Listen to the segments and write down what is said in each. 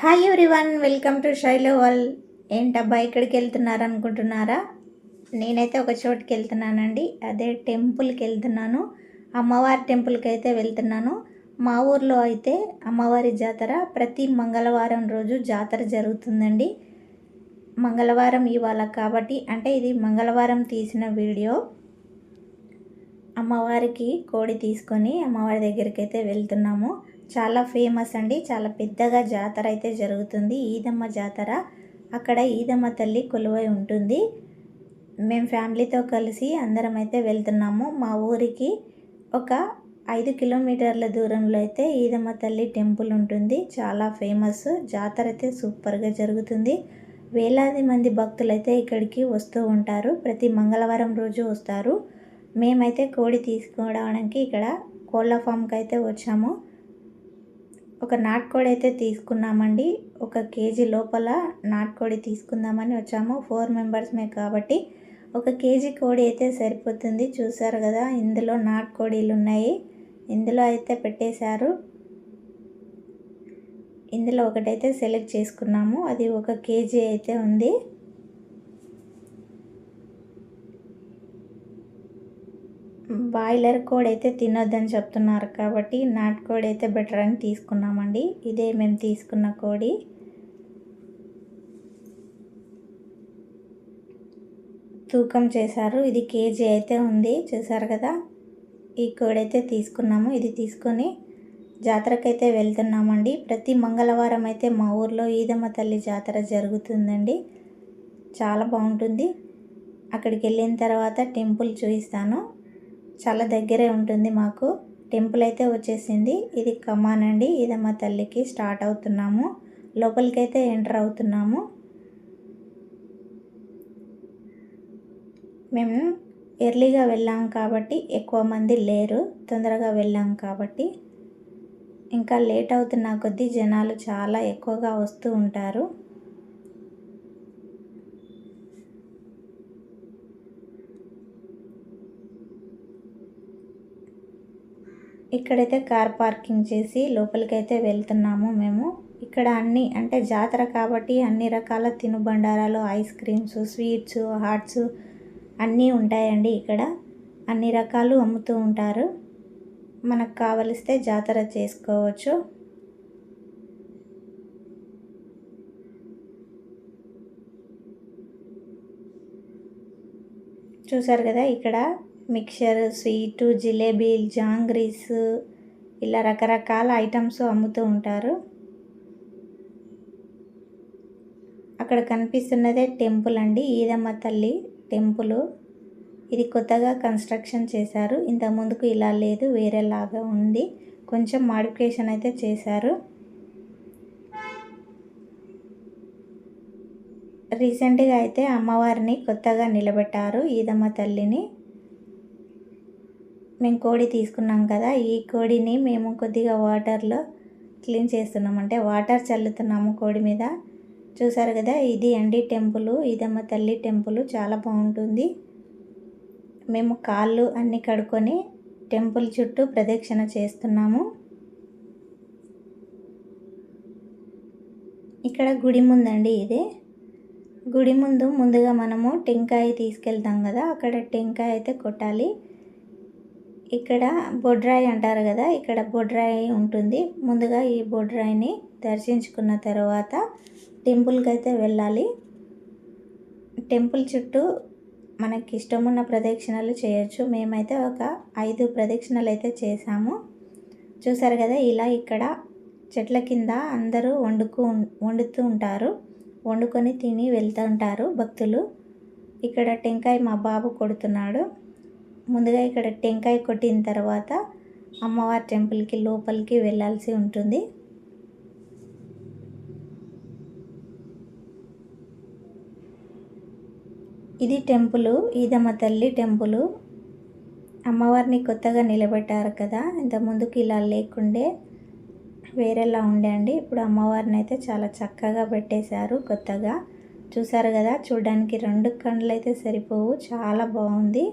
Hi everyone welcome to షైలో wall ఏంటబ్బా ఇక్కడికి వెళ్తున్నారు అనుకుంటున్నారా? నేనైతే ఒక చోటుకి వెళ్తున్నానండి. అదే టెంపుల్కి వెళ్తున్నాను. అమ్మవారి టెంపుల్కి అయితే వెళ్తున్నాను. మా ఊర్లో అయితే అమ్మవారి జాతర ప్రతి మంగళవారం రోజు జాతర జరుగుతుందండి. మంగళవారం ఇవాళ కాబట్టి అంటే ఇది మంగళవారం తీసిన వీడియో. అమ్మవారికి కోడి తీసుకొని అమ్మవారి దగ్గరికి అయితే వెళ్తున్నాము. చాలా ఫేమస్ అండి. చాలా పెద్దగా జాతర అయితే జరుగుతుంది. ఈదమ్మ జాతర. అక్కడ ఈదమ్మ తల్లి కొలువై ఉంటుంది. మేము ఫ్యామిలీతో కలిసి అందరం అయితే వెళ్తున్నాము. మా ఊరికి ఒక ఐదు కిలోమీటర్ల దూరంలో అయితే ఈదమ్మ తల్లి టెంపుల్ ఉంటుంది. చాలా ఫేమస్. జాతర అయితే సూపర్గా జరుగుతుంది. వేలాది మంది భక్తులు అయితే ఇక్కడికి వస్తూ ఉంటారు. ప్రతి మంగళవారం రోజు వస్తారు. మేమైతే కోడి తీసుకోవడానికి ఇక్కడ కోళ్ళ ఫామ్కి అయితే వచ్చాము. ఒక నాటుకోడి అయితే తీసుకున్నామండి. ఒక కేజీ లోపల నాటుకోడి తీసుకుందామని వచ్చాము. ఫోర్ మెంబర్స్మే కాబట్టి ఒక కేజీ కోడి అయితే సరిపోతుంది. చూసారు కదా ఇందులో నాటుకోడీలు ఉన్నాయి. ఇందులో అయితే పెట్టేశారు. ఇందులో ఒకటైతే సెలెక్ట్ చేసుకున్నాము. అది ఒక కేజీ అయితే ఉంది. బాయిలర్ కోడ్ అయితే తినొద్దని చెప్తున్నారు కాబట్టి నాటుకోడి అయితే బెటర్ అని తీసుకున్నామండి. ఇదే మేము తీసుకున్న కోడి. తూకం చేశారు. ఇది కేజీ అయితే ఉంది. చూసారు కదా? ఈ కోడి అయితే తీసుకున్నాము. ఇది తీసుకొని జాతరకైతే వెళ్తున్నామండి. ప్రతి మంగళవారం అయితే మా ఊర్లో ఈదమ్మ తల్లి జాతర జరుగుతుందండి. చాలా బాగుంటుంది. అక్కడికి వెళ్ళిన తర్వాత టెంపుల్ చూపిస్తాను. చాలా దగ్గరే ఉంటుంది మాకు. టెంపుల్ అయితే వచ్చేసింది. ఇది కమాన్ అండి. ఇదమ్మ తల్లికి స్టార్ట్ అవుతున్నాము. లోపలికైతే ఎంటర్ అవుతున్నాము. మేము ఎర్లీగా వెళ్ళాం కాబట్టి ఎక్కువ మంది లేరు. తొందరగా వెళ్ళాం కాబట్టి. ఇంకా లేట్ అవుతున్న కొద్దీ జనాలు చాలా ఎక్కువగా వస్తూ ఉంటారు. ఇక్కడైతే కార్ పార్కింగ్ చేసి లోపలికైతే వెళ్తున్నాము మేము. ఇక్కడ అన్ని అంటే జాతర కాబట్టి అన్ని రకాల తినుబండారాలు ఐస్ క్రీమ్స్ స్వీట్స్ హాట్స్ అన్నీ ఉంటాయండి ఇక్కడ. అన్ని రకాలు అమ్ముతూ ఉంటారు. మనకు కావలిస్తే జాతర చేసుకోవచ్చు. చూసారు కదా ఇక్కడ మిక్చర్ స్వీటు జిలేబీ జాంగ్రీస్ ఇలా రకరకాల ఐటమ్స్ అమ్ముతూ ఉంటారు. అక్కడ కనిపిస్తున్నదే టెంపుల్ అండి. ఈదమ్మ తల్లి టెంపుల్. ఇది కొత్తగా కన్స్ట్రక్షన్ చేశారు. ఇంత ముందుకు ఇలా లేదు వేరేలాగా ఉంది. కొంచెం మాడిఫికేషన్ అయితే చేశారు. రీసెంట్గా అయితే అమ్మవారిని కొత్తగా నిలబెట్టారు ఈదమ్మ తల్లిని. మేము కోడి తీసుకున్నాం కదా ఈ కోడిని మేము కొద్దిగా వాటర్లో క్లీన్ చేస్తున్నాం. అంటే వాటర్ చల్లుతున్నాము కోడి మీద. చూసారు కదా ఇది అండి టెంపుల్ ఇదమ్మ తల్లి టెంపుల్ చాలా బాగుంటుంది. మేము కాళ్ళు అన్నీ కడుక్కొని టెంపుల్ చుట్టూ ప్రదక్షిణ చేస్తున్నాము. ఇక్కడ గుడి ముందండి ఇది. గుడి ముందు ముందుగా మనము టెంకాయ తీసుకెళ్తాం కదా అక్కడ టెంకాయ అయితే కొట్టాలి. ఇక్కడ బొడ్రాయి అంటారు కదా ఇక్కడ బొడ్రాయి ఉంటుంది. ముందుగా ఈ బొడ్రాయిని దర్శించుకున్న తర్వాత టెంపుల్కి అయితే వెళ్ళాలి. టెంపుల్ చుట్టూ మనకి ఇష్టమున్న ప్రదక్షిణలు చేయొచ్చు. మేమైతే ఒక ఐదు ప్రదక్షిణలు అయితే చేసాము చూసారు కదా ఇలా ఇక్కడ చెట్ల కింద అందరూ వండుకు వండుతూ ఉంటారు. వండుకొని తిని వెళ్తూ ఉంటారు భక్తులు. ఇక్కడ టెంకాయ మా బాబు కొడుతున్నాడు. ముందుగా ఇక్కడ టెంకాయ కొట్టిన తర్వాత అమ్మవారి టెంపుల్కి లోపలికి వెళ్ళాల్సి ఉంటుంది. ఇది టెంపుల్ ఈదమ్మ తల్లి టెంపుల్. అమ్మవారిని కొత్తగా నిలబెట్టారు కదా ఇంత ముందుకు ఇలా లేకుండే వేరేలా ఉండే అండి. ఇప్పుడు అమ్మవారిని అయితే చాలా చక్కగా పెట్టేశారు కొత్తగా. చూసారు కదా చూడడానికి రెండు కండ్లు అయితే సరిపోవు చాలా బాగుంది.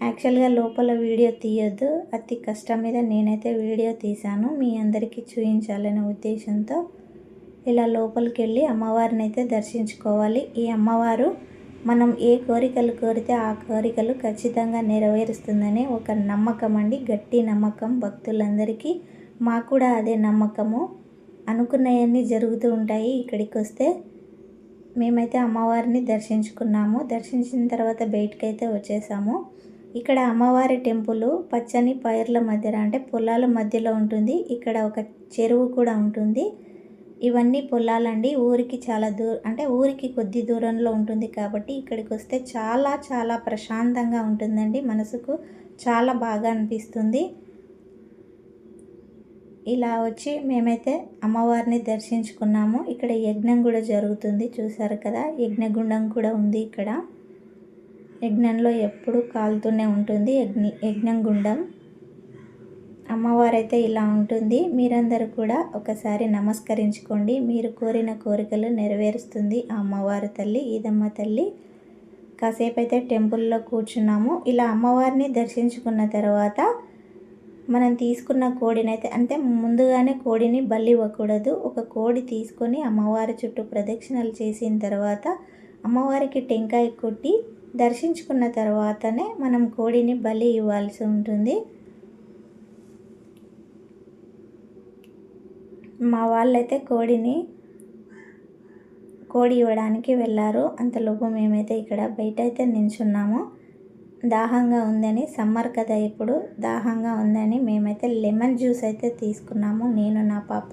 యాక్చువల్గా లోపల వీడియో తీయొద్దు. అతి కష్టం మీద నేనైతే వీడియో తీశాను. మీ అందరికీ చూపించాలనే ఉద్దేశంతో ఇలా లోపలికి వెళ్ళి అమ్మవారిని అయితే దర్శించుకోవాలి. ఈ అమ్మవారు మనం ఏ కోరికలు కోరితే ఆ కోరికలు ఖచ్చితంగా నెరవేరుస్తుందని ఒక నమ్మకం అండి. గట్టి నమ్మకం భక్తులందరికీ. మాకు కూడా అదే నమ్మకము. అనుకున్నవన్నీ జరుగుతూ ఉంటాయి. ఇక్కడికి వస్తే మేమైతే అమ్మవారిని దర్శించుకున్నాము. దర్శించిన తర్వాత బయటకైతే వచ్చేసాము. ఇక్కడ అమ్మవారి టెంపుల్ పచ్చని పైర్ల మధ్యలో అంటే పొలాల మధ్యలో ఉంటుంది. ఇక్కడ ఒక చెరువు కూడా ఉంటుంది. ఇవన్నీ పొలాలండి. ఊరికి చాలా దూర అంటే ఊరికి కొద్ది దూరంలో ఉంటుంది కాబట్టి ఇక్కడికి వస్తే చాలా చాలా ప్రశాంతంగా ఉంటుందండి. మనసుకు చాలా బాగా అనిపిస్తుంది. ఇలా వచ్చి మేమైతే అమ్మవారిని దర్శించుకున్నాము. ఇక్కడ యజ్ఞం కూడా జరుగుతుంది. చూసారు కదా యజ్ఞగుండం కూడా ఉంది ఇక్కడ. యజ్ఞంలో ఎప్పుడు కాలుతూనే ఉంటుంది యజ్ఞ యజ్ఞం గుండం. అమ్మవారైతే ఇలా ఉంటుంది. మీరందరూ కూడా ఒకసారి నమస్కరించుకోండి. మీరు కోరిన కోరికలు నెరవేరుస్తుంది ఆ అమ్మవారి తల్లి ఈదమ్మ తల్లి. కాసేపు అయితే టెంపుల్లో కూర్చున్నాము. ఇలా అమ్మవారిని దర్శించుకున్న తర్వాత మనం తీసుకున్న కోడిని అయితే అంటే ముందుగానే కోడిని బలి ఇవ్వకూడదు. ఒక కోడి తీసుకొని అమ్మవారి చుట్టూ ప్రదక్షిణలు చేసిన తర్వాత అమ్మవారికి టెంకాయ కొట్టి దర్శించుకున్న తర్వాతనే మనం కోడిని బలి ఇవ్వాల్సి ఉంటుంది. మా వాళ్ళైతే కోడిని కోడి ఇవ్వడానికి వెళ్ళారు. అంతలోపు మేమైతే ఇక్కడ బయట అయితే నించున్నాము దాహంగా ఉందని సమ్మర్ కదా ఇప్పుడు దాహంగా ఉందని మేమైతే లెమన్ జ్యూస్ అయితే తీసుకున్నాము. నేను నా పాప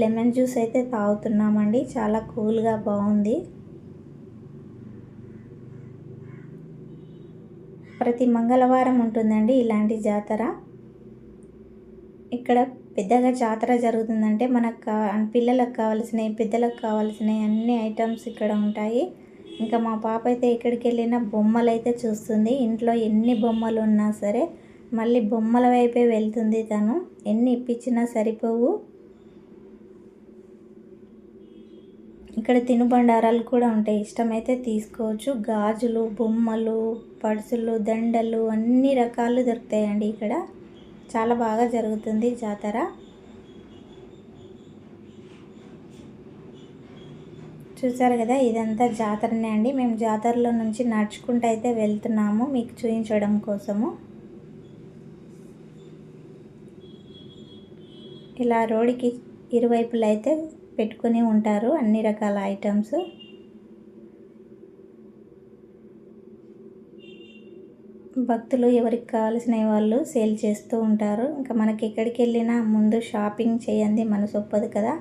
లెమన్ జ్యూస్ అయితే తాగుతున్నామండి. చాలా కూల్గా బాగుంది. ప్రతి మంగళవారం ఉంటుందండి ఇలాంటి జాతర. ఇక్కడ పెద్దగా జాతర జరుగుతుందంటే మనకు కా పిల్లలకు కావాల్సినవి పెద్దలకు కావాల్సినవి అన్ని ఐటమ్స్ ఇక్కడ ఉంటాయి. ఇంకా మా పాప అయితే ఎక్కడికి వెళ్ళినా బొమ్మలు అయితే చూస్తుంది. ఇంట్లో ఎన్ని బొమ్మలు ఉన్నా సరే మళ్ళీ బొమ్మల వైపే వెళ్తుంది తను. ఎన్ని ఇప్పించినా సరిపోవు. ఇక్కడ తినుబండారాలు కూడా ఉంటాయి. ఇష్టమైతే తీసుకోవచ్చు. గాజులు బొమ్మలు పర్సులు దండలు అన్ని రకాలు దొరుకుతాయండి ఇక్కడ. చాలా బాగా జరుగుతుంది జాతర. చూసారు కదా ఇదంతా జాతరనే అండి. మేము జాతరలో నుంచి నడుచుకుంటూ అయితే వెళ్తున్నాము మీకు చూపించడం కోసము. ఇలా రోడ్డుకి ఇరువైపులైతే అయితే పెట్టుకుని ఉంటారు అన్ని రకాల ఐటమ్స్. భక్తులు ఎవరికి కావాల్సిన వాళ్ళు సేల్ చేస్తూ ఉంటారు. ఇంకా మనకి ఎక్కడికి వెళ్ళినా ముందు షాపింగ్ చేయండి మనసు ఒప్పదు కదా.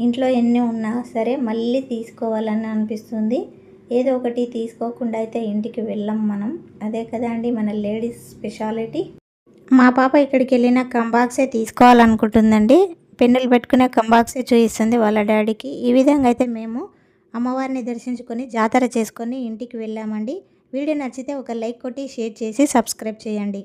ఇంట్లో ఎన్ని ఉన్నా సరే మళ్ళీ తీసుకోవాలని అనిపిస్తుంది. ఏదో ఒకటి తీసుకోకుండా అయితే ఇంటికి వెళ్ళం మనం. అదే కదా అండి మన లేడీస్ స్పెషాలిటీ. మా పాప ఇక్కడికి వెళ్ళిన కంబాక్సే తీసుకోవాలనుకుంటుందండి. పెన్నులు పెట్టుకునే కంబాక్సే చూపిస్తుంది వాళ్ళ డాడీకి. ఈ విధంగా అయితే మేము అమ్మవారిని దర్శించుకొని జాతర చేసుకొని ఇంటికి వెళ్ళామండి. వీడియో నచ్చితే ఒక లైక్ కొట్టి షేర్ చేసి సబ్స్క్రైబ్ చేయండి.